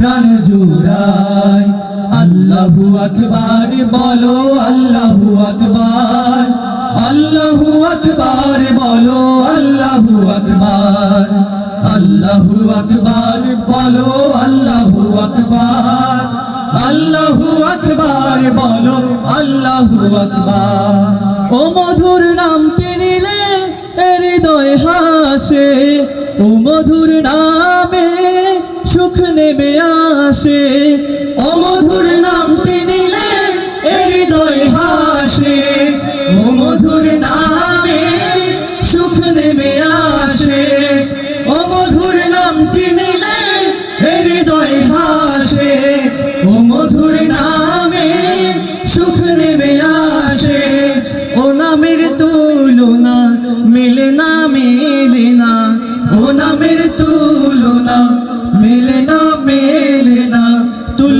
প্রাণ জুড়াই আল্লাহু আকবার বলো, আল্লাহু আকবার। আল্লাহু আকবার বলো, আল্লাহু আকবার। আল্লাহু আকবার বলো, আল্লাহু আকবার। আল্লাহু আকবার বলো, আল্লাহু আকবার। ও মধুর নামটি নিলে হৃদয় হাসে। ও মধুর নামে নেমে আসে অমধুর মধুর নামটি নিলে হৃদয় হাসে।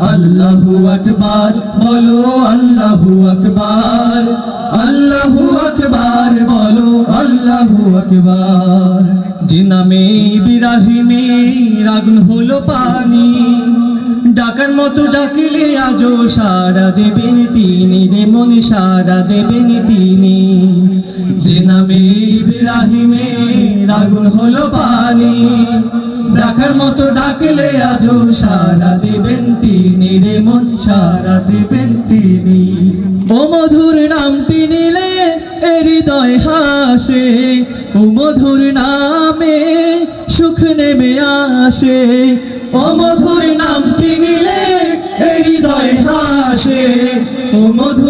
আল্লাহু আকবার, বলো আল্লাহু আকবার আল্লাহু আকবার, বলো আল্লাহু আকবার। যে নামে বিরাহিমে আগুন হলো পানি। ডাকার মতো ডাকিলে আজও সারা দেবেন তিনি রে, মনে সারা দেবেন তিনি। যে নামে ইব্রাহিমে আগুন হলো পানি। মতো ডাকলে আজও সারা দেবেন তিনি রে মন সারা দেবেন তিনি। ও মধুর নামটি নিলে এ হৃদয় হাসে, ও মধুর নামে সুখ নেমে আসে। ও মধুর নামটি নিলে এ হৃদয় হাসে, ও মধুর